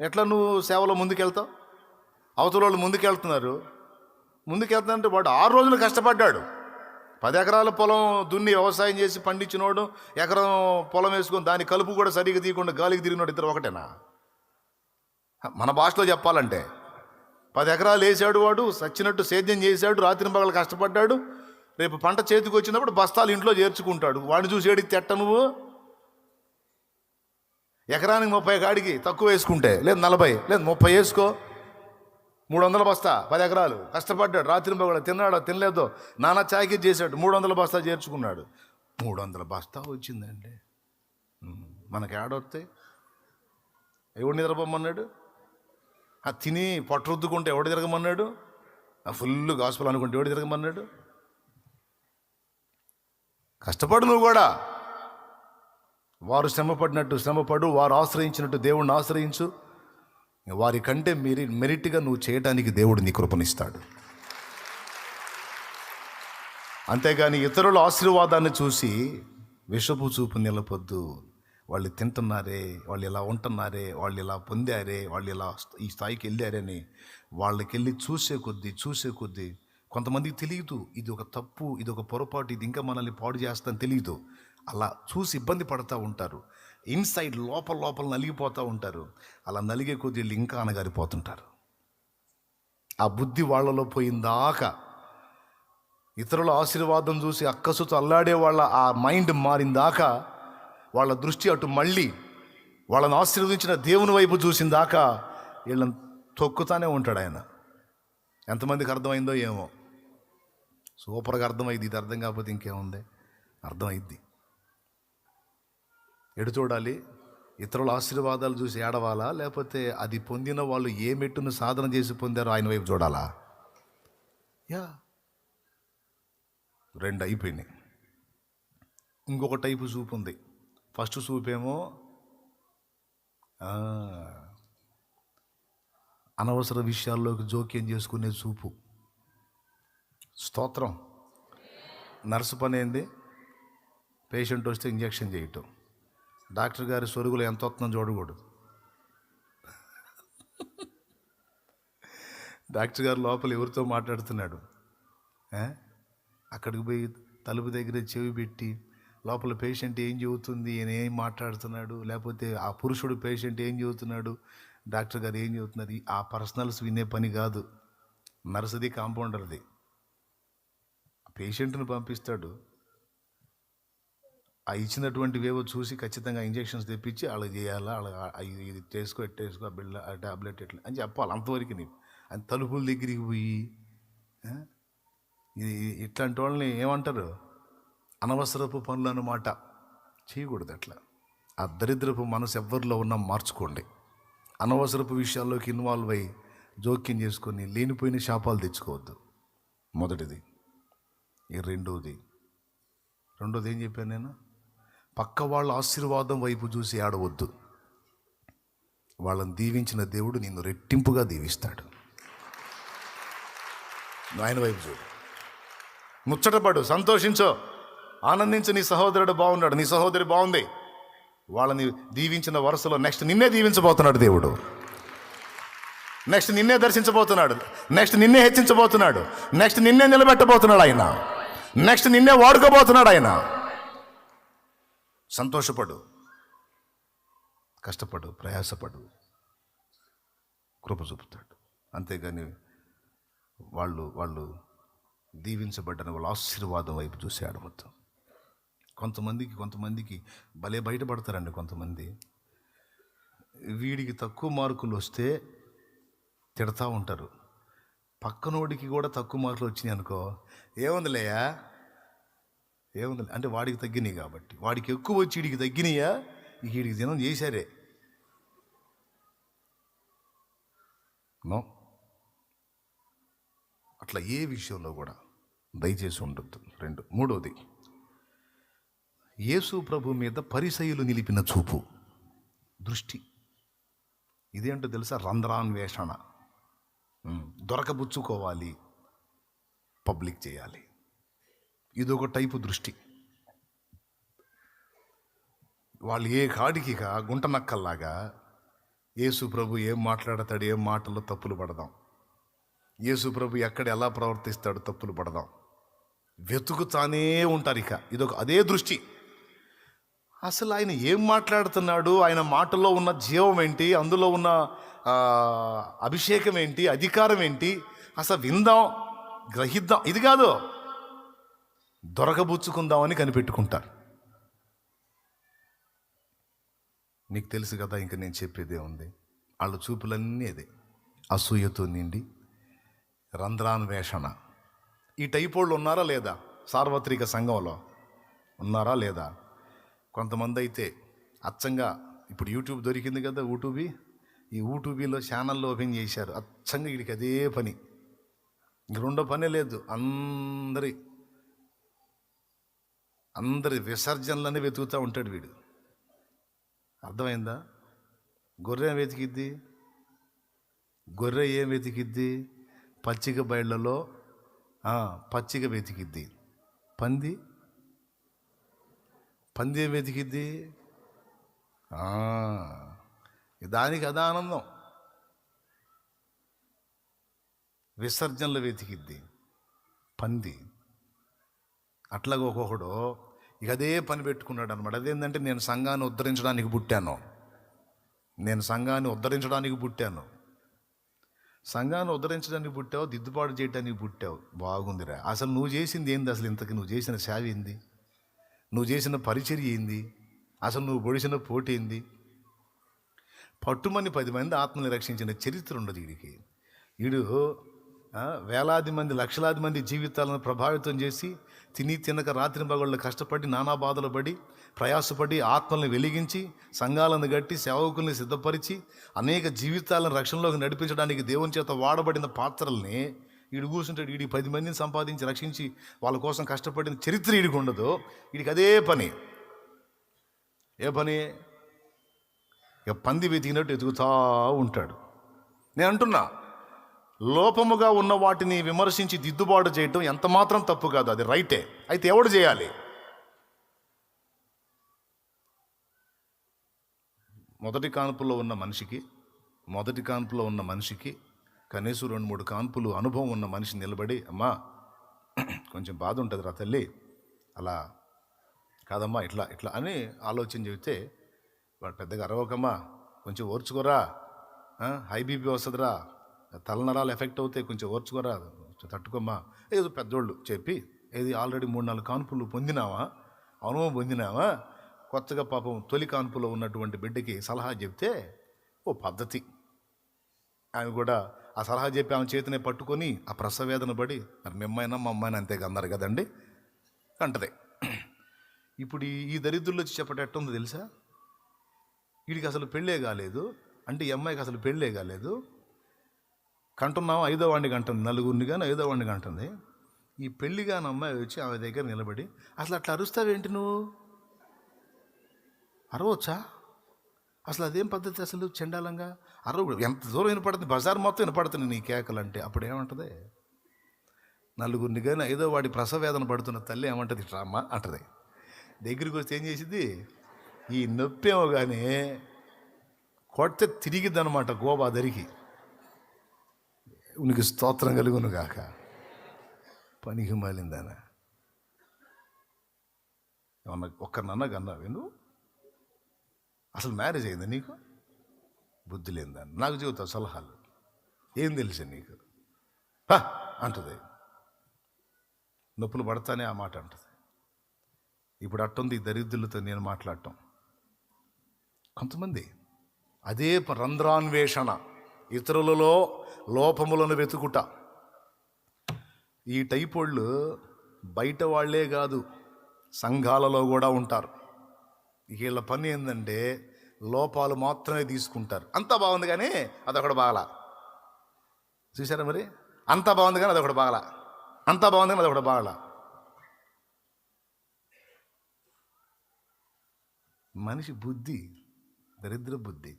ఎట్లా నువ్వు సేవలో ముందుకెళ్తావు? అవతల వాళ్ళు ముందుకెళ్తున్నారు. ముందుకెళ్తానంటే వాడు ఆరు రోజులు కష్టపడ్డాడు. పది ఎకరాల పొలం దున్ని వ్యవసాయం చేసి పండించినోడు ఎకరం పొలం వేసుకొని దాని కలుపు కూడా సరిగ్గా తీయకుండా గాలికి తిరిగినోడు ఇద్దరు ఒకటేనా? మన భాషలో చెప్పాలంటే పది ఎకరాలు వేసాడు వాడు సచ్చినట్టు సేద్యం చేశాడు రాత్రి పగలు కష్టపడ్డాడు రేపు పంట చేతికి వచ్చినప్పుడు బస్తాలు ఇంట్లో చేర్చుకుంటాడు. వాడిని చూసి ఏడికి తెట్ట నువ్వు? ఎకరానికి ముప్పై కాడికి తక్కువ వేసుకుంటే లేదు నలభై లేదు ముప్పై వేసుకో. మూడు వందల బస్తా పది ఎకరాలు. కష్టపడ్డాడు రాత్రి పగలు తిన్నాడో తినలేదో. నానా చాకీ చేశాడు మూడు వందల బస్తా చేర్చుకున్నాడు. మూడు వందల బస్తా వచ్చిందండి. మనకి ఏడొస్తాయి ఎవడు నిద్రపోమన్నాడు ఆ తిని పొట్టరుద్దుకుంటే ఎవడు తిరగమన్నాడు? ఆ ఫుల్ గాసుపలు అనుకుంటే ఎవడు తిరగమన్నాడు? కష్టపడు నువ్వు కూడా. వారు శ్రమపడినట్టు శ్రమపడు వారు ఆశ్రయించినట్టు దేవుణ్ణి ఆశ్రయించు. వారి కంటే మెరి మెరిట్గా నువ్వు చేయడానికి దేవుడు నీ కృపనిస్తాడు. అంతేగాని ఇతరుల ఆశీర్వాదాన్ని చూసి విషపు చూపు నిలపొద్దు. వాళ్ళు తింటున్నారే వాళ్ళు ఇలా ఉంటున్నారే వాళ్ళు ఇలా పొందారే వాళ్ళు ఇలా ఈ స్థాయికి వెళ్ళారని వాళ్ళకి వెళ్ళి చూసే కొద్దీ చూసే కొద్దీ కొంతమందికి తెలియదు. ఇది ఒక తప్పు ఇది ఒక పొరపాటు ఇది ఇంకా మనల్ని పాడు చేస్తాను తెలియదు. అలా చూసి ఇబ్బంది పడుతూ ఉంటారు. ఇన్సైడ్ లోపల లోపల నలిగిపోతూ ఉంటారు. అలా నలిగే కొద్ది వీళ్ళు ఇంకా అనగారిపోతుంటారు ఆ బుద్ధి వాళ్ళలో పోయిందాకా ఇతరుల ఆశీర్వాదం చూసి అక్కసుతో అల్లాడే వాళ్ళ ఆ మైండ్ మారిందాకా వాళ్ళ దృష్టి అటు మళ్ళీ వాళ్ళని ఆశీర్వదించిన దేవుని వైపు చూసిందాకా వీళ్ళని తొక్కుతానే ఉంటాడు ఆయన. ఎంతమందికి అర్థమైందో ఏమో. సూపర్గా అర్థమైంది. ఇది అర్థం కాకపోతే ఇంకేముంది? అర్థమైద్ది. ఎడు చూడాలి ఇతరుల ఆశీర్వాదాలు చూసి ఏడవాలా? లేకపోతే అది పొందిన వాళ్ళు ఏ మెట్టును సాధన చేసి పొందారో ఆయన వైపు చూడాలా? యా. రెండు అయిపోయినాయి. ఇంకొక టైపు చూపు ఉంది. ఫస్ట్ చూపేమో అనవసర విషయాల్లోకి జోక్యం చేసుకునే చూపు స్తోత్రం. నర్సు పని ఏంది? పేషెంట్ వస్తే ఇంజెక్షన్ చేయటం. డాక్టర్ గారి సొరుగులు ఎంత వస్తుందో చూడకూడదు. డాక్టర్ గారు లోపల ఎవరితో మాట్లాడుతున్నాడు? అక్కడికి పోయి తలుపు దగ్గర చెవి పెట్టి లోపల పేషెంట్ ఏం చెబుతుంది ఈయన ఏం మాట్లాడుతున్నాడు లేకపోతే ఆ పురుషుడు పేషెంట్ ఏం చెబుతున్నాడు డాక్టర్ గారు ఏం చెబుతున్నారు ఆ పర్సనల్స్ వినే పని కాదు. నర్సది కాంపౌండర్ది. పేషెంట్ని పంపిస్తాడు. ఆ ఇచ్చినటువంటి వేవో చూసి ఖచ్చితంగా ఇంజెక్షన్స్ తెప్పించి వాళ్ళకి చేయాలా? వాళ్ళ ఇది చేసుకో ఎట్ట చేసుకో ఆ బిళ్ళ ఆ టాబ్లెట్ ఎట్లా? అని చెప్పాలి అంతవరకు నీకు. అని తలుపుల దగ్గరికి పోయి ఇది ఇట్లాంటి వాళ్ళని ఏమంటారు? అనవసరపు పనులు అన్నమాట. చేయకూడదు అట్లా. ఆ దరిద్రపు మనసు ఎవరిలో ఉన్నా మార్చుకోండి. అనవసరపు విషయాల్లోకి ఇన్వాల్వ్ అయ్యి జోక్యం చేసుకొని లేనిపోయిన శాపాలు తెచ్చుకోవద్దు. మొదటిది. ఈ రెండోది. రెండోది ఏం చెప్పాను నేను? పక్క వాళ్ళ ఆశీర్వాదం వైపు చూసి ఆడవద్దు వాళ్ళని దీవించిన దేవుడు నిన్ను రెట్టింపుగా దీవిస్తాడు. ఆయన వైపు చూడు. ముచ్చటపడు సంతోషించో. ఆనందించు నీ సహోదరుడు బాగున్నాడు. నీ సహోదరి బాగుంది. వాళ్ళని దీవించిన వరుసలో నెక్స్ట్ నిన్నే దీవించబోతున్నాడు దేవుడు. నెక్స్ట్ నిన్నే దర్శించబోతున్నాడు. నెక్స్ట్ నిన్నే హెచ్చించబోతున్నాడు. నెక్స్ట్ నిన్నే నిలబెట్టబోతున్నాడు ఆయన. నెక్స్ట్ నిన్నే వాడుకోబోతున్నాడు ఆయన. సంతోషపడు కష్టపడు ప్రయాసపడు కృప చూపుతాడు. అంతేగాని వాళ్ళు వాళ్ళు దీవించబడ్డని వాళ్ళ ఆశీర్వాదం వైపు చూసి ఆడవద్దు కొంతమందికి కొంతమందికి భలే బయటపడతారండి కొంతమంది. వీడికి తక్కువ మార్కులు వస్తే తిడతా ఉంటారు. పక్కనోడికి కూడా తక్కువ మార్కులు వచ్చినాయి అనుకో ఏముందిలేయా ఏముంది అంటే వాడికి తగ్గినాయి కాబట్టి. వాడికి ఎక్కువ వచ్చి వీడికి తగ్గినాయా? వీడికి దినం చేశారే. నో. అట్లా ఏ విషయంలో కూడా దయచేసి ఉండొద్దు. రెండు. మూడోది యేసు ప్రభు మీద పరిసయులు నిలిపిన చూపు దృష్టి. ఇదేంటో తెలుసా? రంధ్రాన్వేషణ. దొరకబుచ్చుకోవాలి. పబ్లిక్ చేయాలి. ఇదొక టైపు దృష్టి. వాళ్ళు ఏ కాడికి గుంట నక్కల్లాగా యేసు ప్రభు ఏం మాట్లాడతాడు ఏం మాటల్లో తప్పులు పడదాం. యేసు ప్రభు ఎక్కడ ఎలా ప్రవర్తిస్తాడు తప్పులు పడదాం. వెతుకుతానే ఉంటారు ఇక. ఇదొక అదే దృష్టి. అసలు ఆయన ఏం మాట్లాడుతున్నాడు ఆయన మాటల్లో ఉన్న జీవం ఏంటి అందులో ఉన్న అభిషేకం ఏంటి అధికారం ఏంటి అసలు విందాం గ్రహిద్దాం. ఇది కాదు. దొరకబుచ్చుకుందామని కనిపెట్టుకుంటారు. నీకు తెలుసు కదా ఇంక నేను చెప్పేదే ఉంది. వాళ్ళ చూపులన్నీ అదే. అసూయతో నిండి రంధ్రాన్వేషణ. ఈ టైప్ వాళ్ళు ఉన్నారా లేదా? సార్వత్రిక సంఘంలో ఉన్నారా లేదా? కొంతమంది అయితే అచ్చంగా ఇప్పుడు యూట్యూబ్ దొరికింది కదా యూట్యూబీ ఈ యూట్యూబీలో ఛానల్లో ఓపెన్ చేశారు. అచ్చంగా వీడికి అదే పని. ఇంక రెండో పనే లేదు. అందరి అందరి విసర్జనలన్నీ వెతుకుతూ ఉంటాడు వీడు. అర్థమైందా? గొర్రె వెతికిద్ది? గొర్రె ఏం వెతికిద్ది? పచ్చిక బయళ్ళలో పచ్చిక వెతికిద్ది. పంది? పంది ఏం వెతికిద్ది? దానికి అదా ఆనందం. విసర్జనలు వెతికిద్ది. పంది. అట్లాగా ఒక్కొక్కడు ఇక అదే పని పెట్టుకున్నాడు అనమాట అదేంటంటే నేను సంఘాన్ని ఉద్ధరించడానికి పుట్టాను. నేను సంఘాన్ని ఉద్ధరించడానికి పుట్టాను. సంఘాన్ని ఉద్ధరించడానికి పుట్టావు దిద్దుబాటు చేయడానికి పుట్టావు. బాగుందిరా. అసలు నువ్వు చేసింది ఏంది? అసలు ఇంతకు నువ్వు చేసిన సేవ ఏంది? నువ్వు చేసిన పరిచర్య ఏంది? అసలు నువ్వు పొడిచిన పోటీ ఏంది? పట్టుమని పది మంది ఆత్మని రక్షించిన చరిత్ర ఉండదు వీడికి వీడు వేలాది మంది లక్షలాది మంది జీవితాలను ప్రభావితం చేసి తిని తినక రాత్రి పగళ్ళు కష్టపడి నానా బాధలు పడి ప్రయాసపడి ఆత్మల్ని వెలిగించి సంఘాలను గట్టి సేవకుల్ని సిద్ధపరిచి అనేక జీవితాలను రక్షణలోకి నడిపించడానికి దేవుని చేత వాడబడిన పాత్రల్ని వీడు కూర్చుంటాడు వీడి పది మందిని సంపాదించి రక్షించి వాళ్ళ కోసం కష్టపడిన చరిత్ర వీడికి ఉండదు. వీడికి అదే పని. ఏ పని? ఇక పంది వెతికినట్టు ఎదుగుతా ఉంటాడు. నేను అంటున్నా లోపముగా ఉన్న వాటిని విమర్శించి దిద్దుబాటు చేయటం ఎంత మాత్రం తప్పు కాదు అది రైటే. అయితే ఎవడు చేయాలి? మొదటి కాన్పులో ఉన్న మనిషికి మొదటి కాన్పులో ఉన్న మనిషికి కనీసం రెండు మూడు కాన్పులు అనుభవం ఉన్న మనిషి నిలబడి అమ్మా కొంచెం బాధ ఉంటుంది రా తల్లి అలా కాదమ్మా ఇట్లా ఇట్లా అని ఆలోచన చెబితే వాడు పెద్దగా అరవకమ్మా కొంచెం ఓర్చుకోరా హై బీపీ వస్తుందిరా తలనరాలు ఎఫెక్ట్ అవుతాయి కొంచెం ఓర్చుకోరా కొంచెం తట్టుకోమ్మా. ఏదో పెద్దోళ్ళు చెప్పి ఏది ఆల్రెడీ మూడు నాలుగు కాన్పులు పొందినావా? అనుభవం పొందినావా? కొత్తగా పాపం తొలి కాన్పులో ఉన్నటువంటి బిడ్డకి సలహా చెప్తే ఓ పద్ధతి. ఆమె కూడా ఆ సలహా చెప్పి ఆమె చేతినే పట్టుకొని ఆ ప్రసవేదన పడి మరి మిమ్మైనా మా అమ్మాయిని అంతే అన్నారు కదండి? అంటది. ఇప్పుడు ఈ- ఈ దరిద్రులు వచ్చి చెప్పటం తెలుసా? వీడికి అసలు పెళ్ళే కాలేదు. అంటే ఈ అమ్మాయికి అసలు పెళ్ళే కాలేదు. కంటున్నాం ఐదో వాడిని కంటుంది. నలుగురిని కానీ ఐదో వాడిని కంటుంది. ఈ పెళ్ళి కాని అమ్మాయి వచ్చి ఆమె దగ్గర నిలబడి అసలు అట్లా అరుస్తావేంటి నువ్వు? అరవచ్చా? అసలు అదేం పద్ధతి అసలు చెండాలంగా? అరవ ఎంత దూరం వినపడుతుంది? బజార్ మొత్తం వినపడుతుంది నీ కేకలంటే. అప్పుడు ఏమంటుంది? నలుగురిని కానీ ఐదో వాడి ప్రసవేదన పడుతున్న తల్లి ఏమంటది? రామ్మ అంటది. దగ్గరికి వస్తే ఏం చేసింది ఈ నొప్పేమో కానీ కొడితే తిరిగిద్దనమాట గోబా దరికి. ఉనికి స్తోత్రం కలుగును గాక. పనికి మాలిందాన ఏమన్నా ఒక్కరినన్నా కన్నావే నువ్వు అసలు మ్యారేజ్ అయిందా నీకు? బుద్ధి లేదాన్ని నాకు చెబుతావు సలహాలు. ఏం తెలుసు నీకు? అంటుంది అంటది. నొప్పులు పడతానే ఆ మాట అంటది. ఇప్పుడు అట్టుంది దరిద్రులతో నేను మాట్లాడటం. కొంతమంది అదే రంధ్రాన్వేషణ. ఇతరులలో లోపములను వెతుకుట. ఈ టైప్ వాళ్ళు బయట వాళ్ళే కాదు సంఘాలలో కూడా ఉంటారు. వీళ్ళ పని ఏంటంటే లోపాలు మాత్రమే తీసుకుంటారు. అంతా బాగుంది కానీ అదొకటి బాగలా. చూసారా మరి? అంతా బాగుంది కానీ అదొకటి బాగలా. అంతా బాగుంది కానీ అదొకటి బాగలా. మనిషి బుద్ధి దరిద్ర బుద్ధి.